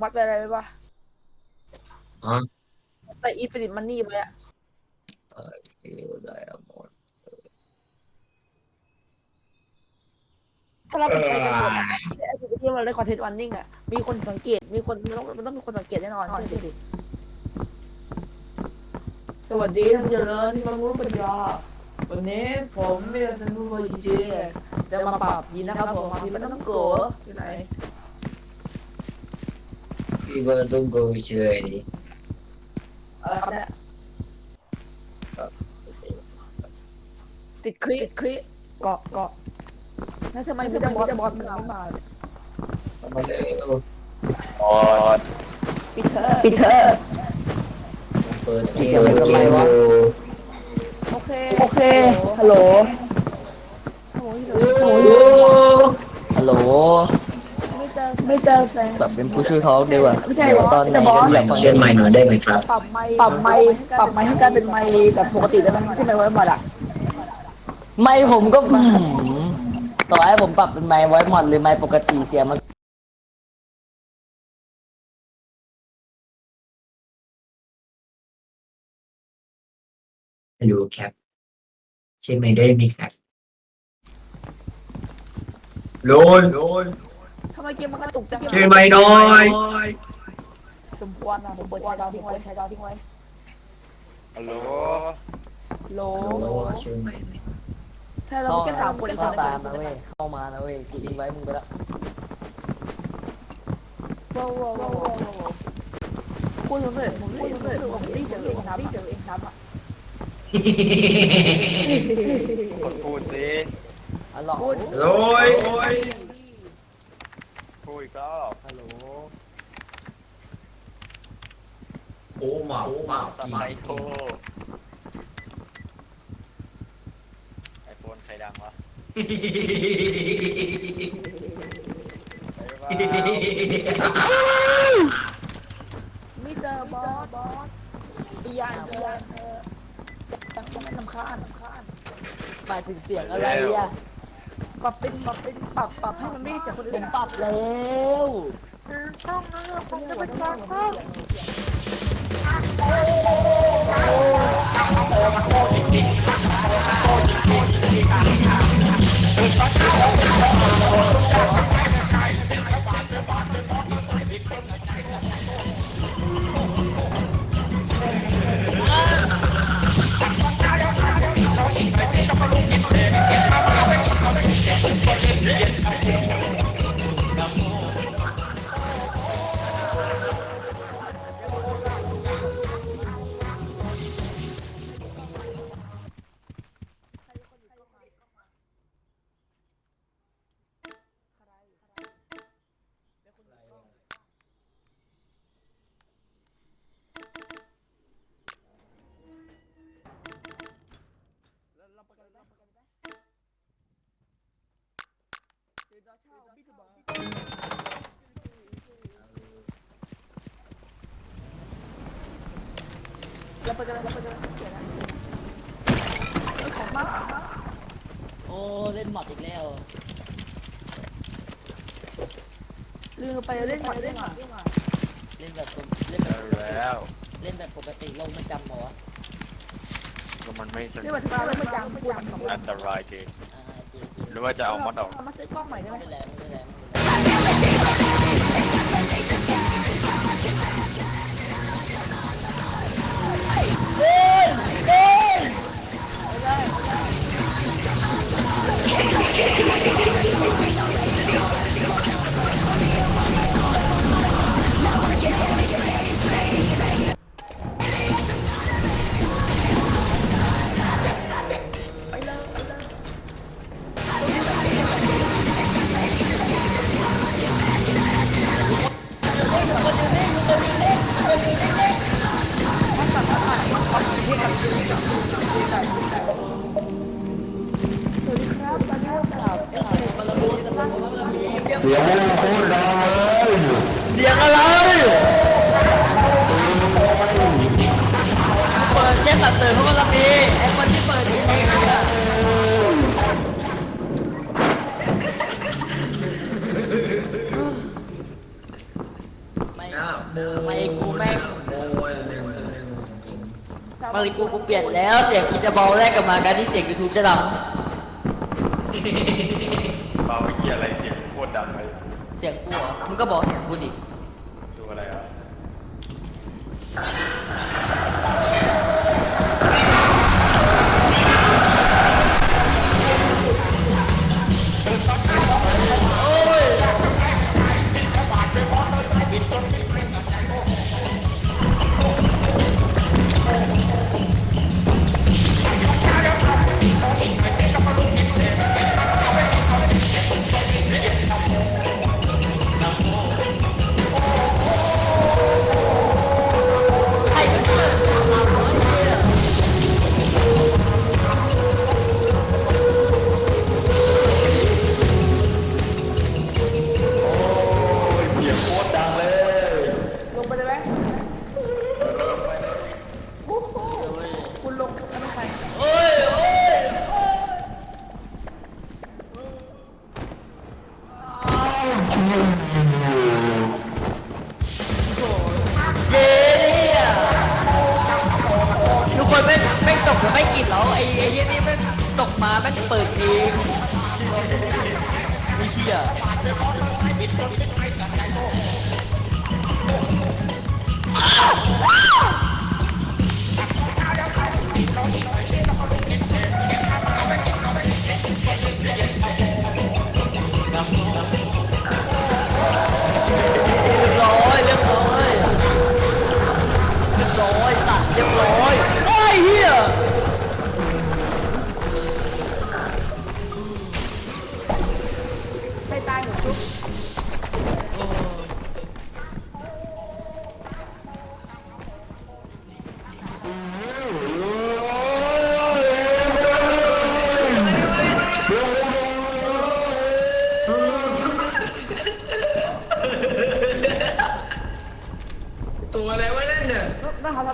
วัดไปอะไรไปปะอ๋อแต่อีฟินิตมันนี่ไปอะเอวไดอะมอนด์ถ้าเราเป็นไปกันหมดอะไอ้ที่เราได้คอนเทนต์วันนิ่งอะมีคนสังเกต มีคนมันต้องมันต้องมีคนสังเกตแน่นอนเชื่อดิสวัสดีท่านเจริญที่มารู้ปัญญาวันนี้ผมเมียสันนุโลยีจะมาปรับยินนะครับผมมาที่มันต้องโกะที่ไหน พี่เบิร์ดต้องโกยเฉยดิอะไรครับเนี่ยติดคลิปคลิปเกาะเกาะแล้วทำไมพี่จะบอสบอสมันไม่มาเนี่ยทำไมเร็วอ๋อปิดเถอะปิดเถอะเปิดเกมเปิดเกมอยู่โอเคโอเค ฮัลโหลโไม่เจอไม่เจอแฟนแบบเป็นผู้ช่วยทอล์กดีกว่าไม่ใช่เดี๋ยวตอนไหนแต่บอสก็อยากฟังเชื่อใหม่หน่อยได้ไหมครับ ปรับไมค์ปรับไมค์ปรับไมค์ให้กลายเป็นไมค์แบบปกติได้ไหมไม่ใช่ไมค์ไว้หมดอะไม่ผมก็อื้อหือต่อให้ผมปรับเป็นไมค์ไว้หมดหรือไมค์ปกติเสียงมันฮัลโหลแคปเชื่อใหม่ได้ไหมครับโลนโลนทำไมเกมมันกระตุกจังเชื่อใหม่หน่อยสมควรนะผมเปิดใช้ดาวทิ้งไว้ใช้ดาวทิ้งไว้ฮัลโหลโลโลเชื่อใหม่หน่อยถ้าเราเข้าแค่สามคนเข้าตามนะเว้ยเข้ามานะเว้ยกูทิ้งไว้มึงไปละว้าวว้าวว้าวว้าวพูดสำเร็จผมพูดสำเร็จผมได้เจอเองซ้ำได้เจอเองซ้ำอะคนพูดสิอ๋อหรอพูดโอ้ยพูด อีกรอบฮัลโหลโอ้มาโอ้มาสไลโทไอโฟนใครดังวะไปว่าไม่เจอบอสบอสปียานปียานเออจังจะไม่ลำคาญลำคาญหมายถึงเสียงอะไรอะ ปรับเป็นปรับเป็นปรับปรับให้มันไม่เสียคนผอื่นมปรับแล้วต้องนะผมจะเป็นการเข้า เราไปกันเลยเราไปกันเลยเสียนะของมากโอ้ เล่นหมดอีกแล้ว ลืมไปเล่นหมดเล่นหมดเล่นแบบปกเล่นแบเจบอแล้ว เล่นแบบปกติโลกไม่จำเหรอวะก็มันไม่สนี่นุมักนมาแล้วมันจังพูดมันของอันตรายเกินอ่าเจเจ หรือว่าจะเอามอดออก มาซื้อกล้องใหม่ได้ไหมไม่แรงไอะไร เปิดแค่ตัดเตือเพราะว่าเราดีไอ้คนที่เปิดเองอะไม่ไม่กูแม่งมาริกูกูเปลี่ยนแล้ว เสียงกูจะเบาแรกกับมาการที่เสียงยูทูบจะดังเบาเมื่อกี้อะไรเสียงโคตรดังเลย เสียงกูเหรอมึงก็บอกเสียงกูดิ you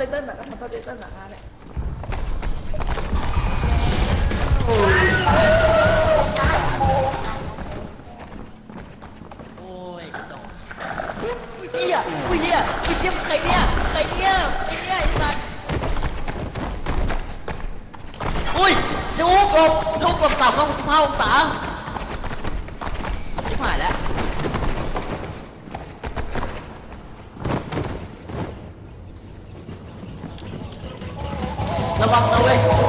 เต้นเต้นหนักทำเต้นเต้นหนักเนี่ยโอ้ยกระจอกเหี้ยอุ้ยเหี้ยอุ้ยเหี้ยใครเนี่ยใครเนี่ยใครเนี่ยไอ้สัตว์อุ้ยจะอุ้มกบจะอุ้มกบสามร้อยหกสิบห้าองศา วังนะเว้ย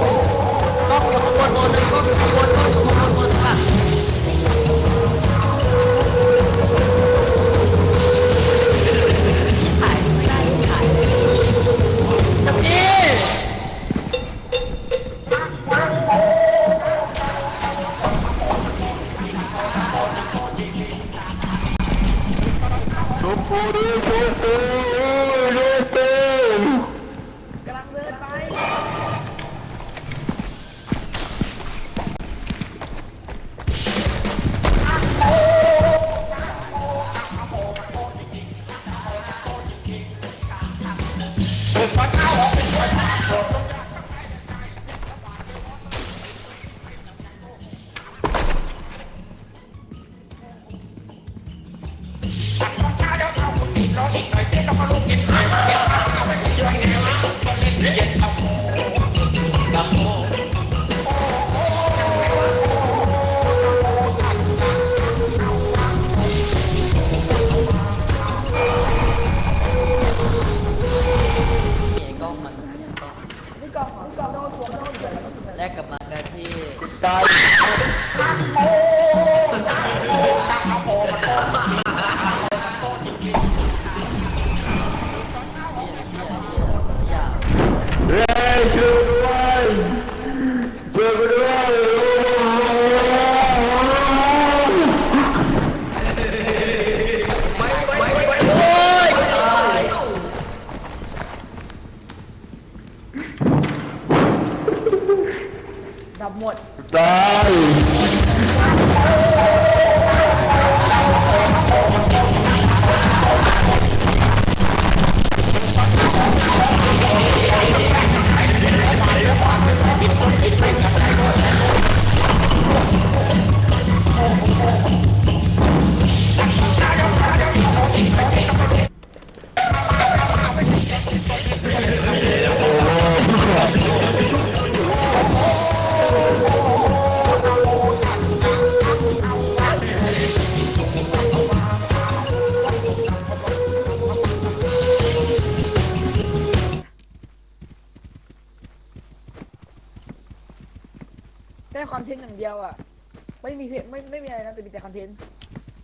ไม่มีเพลงไม่ไม่มีอะไรนะแต่มีแต่คอนเทนต์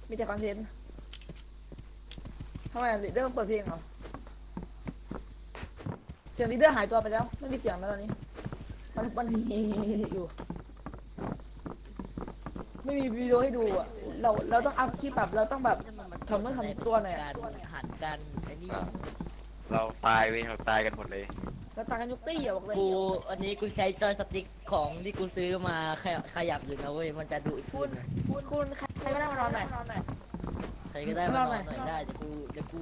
มีแต่คอนเทนต์ทำไมลีดเดอร์เปิดเพลงเหรอเสียงลีดเดอร์หายตัวไปแล้วไม่มีเสียงแล้วตอนนี้มันมันอยู่ไม่มีวิดีโอให้ดูอะเราเราต้องอัพคลิปแบบเราต้องแบบ ทำเมื่อทำตัวหน่อยอะ การหันกันไอ้นี่ เราตายเว้ยเราตายกันหมดเลย เราตางกันยกตี้อะบอกเลยกูอันนี้กูใช้จอยสติ๊กของที่กูซื้อมาขยับขยับอยู่นะเว้ยมันจะดูดคุขึ้ณนคุณคุณใครใครก็ได้มานอนหน่อย ใครก็ได้มานอนหน่อยได้เดี๋ยวกูเดี๋ยวกู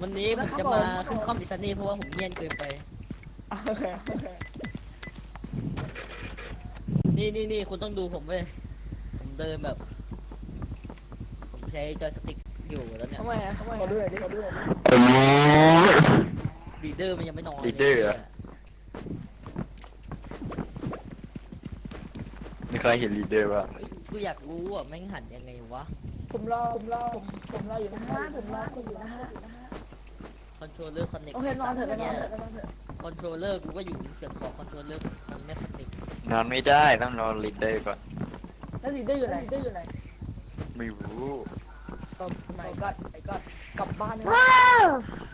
วันนี้ผมจะมาขึ้นคอมดิสนีย์เพราะว่าผมเงียนเกินไป โอเคโอเคนี่นี่นี่คุณต้องดูผมเว้ยผมเดินแบบ ผมใช้จอยสติ๊กอยู่แล้วเนี่ยทำไมอะทำไมขอดูหน่อยดิขอดูหน่อยดิ ลีดเดอร์มันยังไม่นอนลยลีดเดอร์เหรอไม่เคยเห็นลีดเดอร์ป่ะเฮ้ยกูอยากรู้อะแม่งหันยังไงวะผมรอผมรอผมผมรออยู่นะฮะผมรอคุณอยู่นะฮะคอนโทรลเลอร์คอนเน็กโอเคนอนเถอะนอนเนี่ยเถอะนอนเถอะคอนโทรลเลอร์กูก็อยู่เสียงของคอนโทรลเลอร์มันไม่คอนเน็กนอนไม่ได้ต้องรอลีดเดอร์ก่อน แล้วลีดเดอร์อยู่ไหนลีดเดอร์อยู่ไหนไม่รู้ ก็ไม่ก็ไอ้ก็กลับบ้านเลยลบ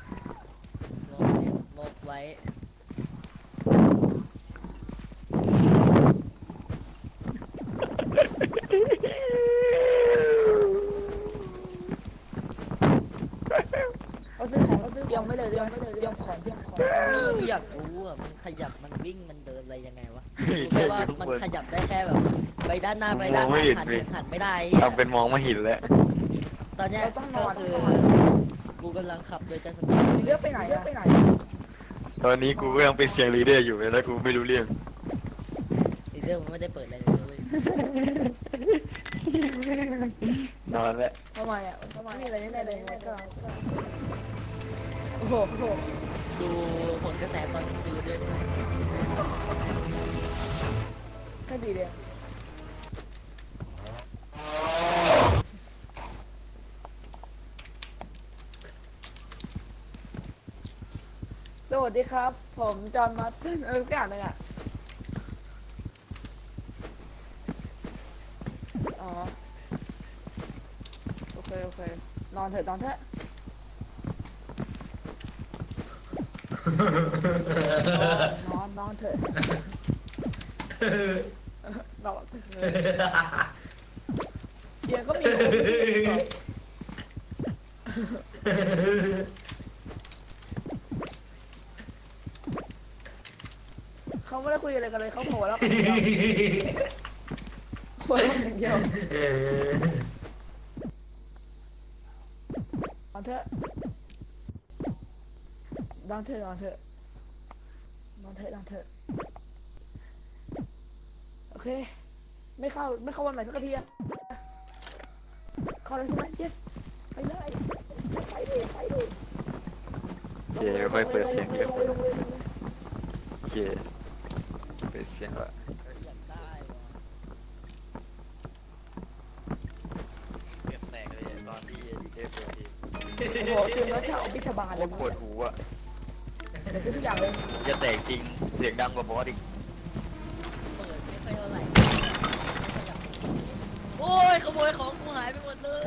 ไว้ลบไว้เขาซื้อของเขาซื้อเตรียมไม่เลยเตรียมไม่เลยเตรียมของเตรียมของกูอยากรู้อะมันขยับมันวิ่งมันเดินอะไรยังไงวะรู้แค่ว่ามันขยับได้แค่แบบ ไปด้านหน้าไปด้านหลังหันหันไม่ได้ทำเป็นมองไม่เห็นแล้ว ตอนเนี้ยก็คือกูกำลังขับโดยจะสติลีดเดอร์ไปไหนอะไปไหน ตอนนี้กูก็ยังเป็นเสียงลีดเดอร์อยู่เลยแล้วกูไม่รู้เรื่องลีดเดอร์มันไม่ได้เปิดอะไรเลยเว้ยนอนแล้วทำไมอะทำไมไม่มีอะไรแน่ๆเลยมันก็โอ้โหโอ้โหดูผลกระแสตอนกลางคืนด้วยแค่ดีเลย วัสดีครับ ผมจอห์นมาร์ตินเออสักอย่างหนึงอะอ๋อโอเคโอเคนอนเถอะนอนเถอะนอนนอนเถอะนอนเถอะเดี๋ยวก็มีคนที่ไม่ได้คุ ยอะไรกันเลยเขาโผล่แล้วกันเดียวโผล่แล้วกันเดียวนอนเถอะนอนเถอะนอนเถอะนอนเถอะนอนเถอะโอเค ไม่เข้าไม่เข้าวันไหนสักทีอะเข้าแล้วใช่ไหม yes ไปเลยไปดิไปดิ โอเคค่อยเปิดเสียงเยอะโอเค เปิดเสียงละอยากได้วะเก็บแตกเลยตอนที่ลีดเดอร์เปิดทีโอ้โหเตรียมแล้วจะเอาบิทบาลโคเลยตรปวดหูอะเดี๋ยวซื้อทุกอย่างเลยจะแตกจริงเสียงดังกว่าบอสอีกเปิดไม่ค่อยเท่าไหร่ไม่ขยับโอ้ยขโมยของกูหายไปหมดเลย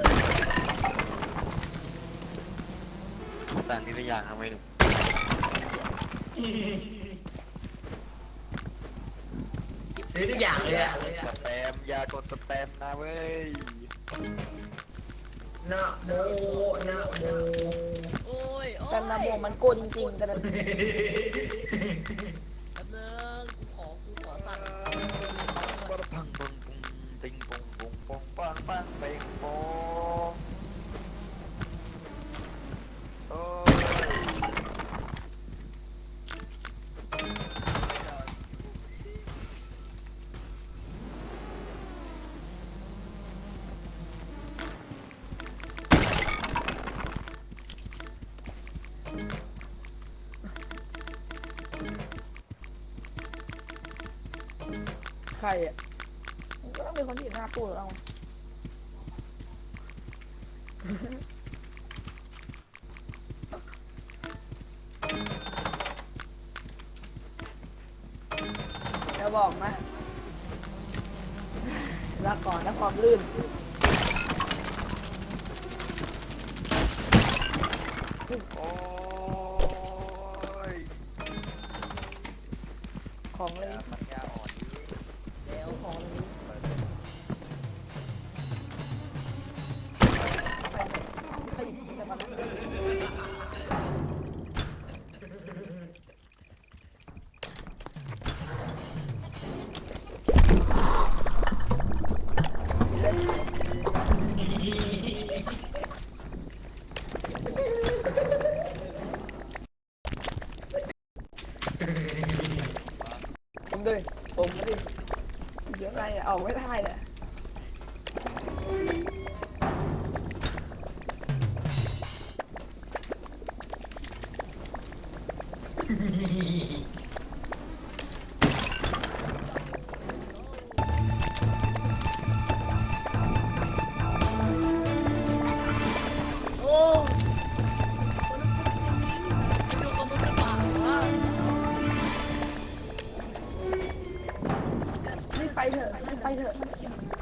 ต่างที่ตัวอย่างทำไมหนุ่ม ซื้อทุกอย่างเลยอะสแปมอย่ากดสแปมนะเว้ยนะโมนะโมโอ้ยโอ้ยแต่นาโมมันโกนจริงๆแต่ละแป๊บนึงกูขอกูขอสั่ง ปังปังปุงติงปุงปุงปุงปังปังเป่งปง ใครอะมันก็ต้องมีคนที่หน้าตู้หรเอาจะบอกนะรักก่อนนะความลื่นโอ้ยของเลย ด้วยผมไม่ได้เยอะไรอออกไม่ได้เนี่ย 拜特，拜特。